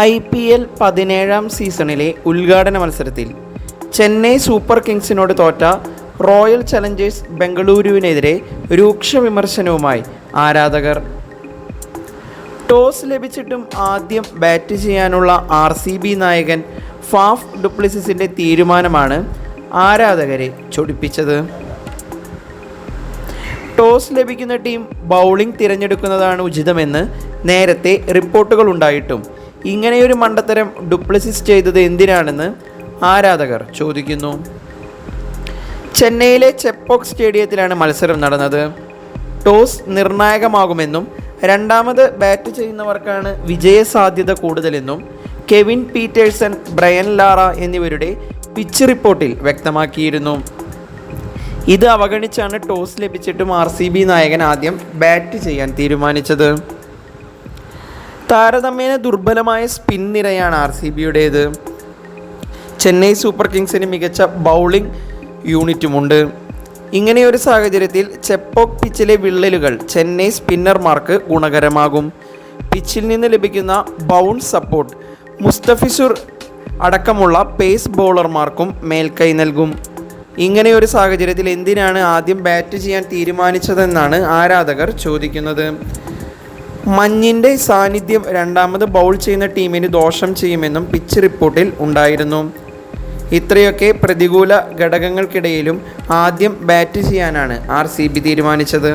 I P L പതിനേഴാം സീസണിലെ ഉദ്ഘാടന മത്സരത്തിൽ ചെന്നൈ സൂപ്പർ കിങ്സിനോട് തോറ്റ റോയൽ ചലഞ്ചേഴ്സ് ബംഗളൂരുവിനെതിരെ രൂക്ഷ വിമർശനവുമായി ആരാധകർ. ടോസ് ലഭിച്ചിട്ടും ആദ്യം ബാറ്റ് ചെയ്യാനുള്ള ആർ സി ബി നായകൻ ഫാഫ് ഡുപ്ലിസിസിന്റെ തീരുമാനമാണ് ആരാധകരെ ചൊടിപ്പിച്ചത്. ടോസ് ലഭിക്കുന്ന ടീം ബൗളിംഗ് തിരഞ്ഞെടുക്കുന്നതാണ് ഉചിതമെന്ന് നേരത്തെ റിപ്പോർട്ടുകൾ ഉണ്ടായിട്ടും ഇങ്ങനെയൊരു മണ്ടത്തരം ഡുപ്ലിസിസ് ചെയ്തത് എന്തിനാണെന്ന് ആരാധകർ ചോദിക്കുന്നു. ചെന്നൈയിലെ ചെപ്പോക്സ് സ്റ്റേഡിയത്തിലാണ് മത്സരം നടന്നത്. ടോസ് നിർണായകമാകുമെന്നും രണ്ടാമത് ബാറ്റ് ചെയ്യുന്നവർക്കാണ് വിജയസാധ്യത കൂടുതലെന്നും കെവിൻ പീറ്റേഴ്സൺ ബ്രയൻ ലാറ എന്നിവരുടെ പിച്ച് റിപ്പോർട്ടിൽ വ്യക്തമാക്കിയിരുന്നു. ഇത് അവഗണിച്ചാണ് ടോസ് ലഭിച്ചിട്ടും ആർ സി ബി നായകൻ ആദ്യം ബാറ്റ് ചെയ്യാൻ തീരുമാനിച്ചത്. താരതമ്യേന ദുർബലമായ സ്പിൻ നിരയാണ് ആർ സി ബിയുടേത് ചെന്നൈ സൂപ്പർ കിങ്സിന് മികച്ച ബൗളിംഗ് യൂണിറ്റുമുണ്ട്. ഇങ്ങനെയൊരു സാഹചര്യത്തിൽ ചെപ്പോക്ക് പിച്ചിലെ വിള്ളലുകൾ ചെന്നൈ സ്പിന്നർമാർക്ക് ഗുണകരമാകും. പിച്ചിൽ നിന്ന് ലഭിക്കുന്ന ബൗൺസ് സപ്പോർട്ട് മുസ്തഫിസുർ അടക്കമുള്ള പേസ് ബൗളർമാർക്കും മേൽക്കൈ നൽകും. ഇങ്ങനെയൊരു സാഹചര്യത്തിൽ എന്തിനാണ് ആദ്യം ബാറ്റ് ചെയ്യാൻ തീരുമാനിച്ചതെന്നാണ് ആരാധകർ ചോദിക്കുന്നത്. മഞ്ഞിന്റെ സാന്നിധ്യം രണ്ടാമത് ബൗൾ ചെയ്യുന്ന ടീമിന് ദോഷം ചെയ്യുമെന്നും പിച്ച് റിപ്പോർട്ടിൽ ഉണ്ടായിരുന്നു. ഇത്രയൊക്കെ പ്രതികൂല ഘടകങ്ങൾക്കിടയിലും ആദ്യം ബാറ്റ് ചെയ്യാനാണ് ആർ തീരുമാനിച്ചത്.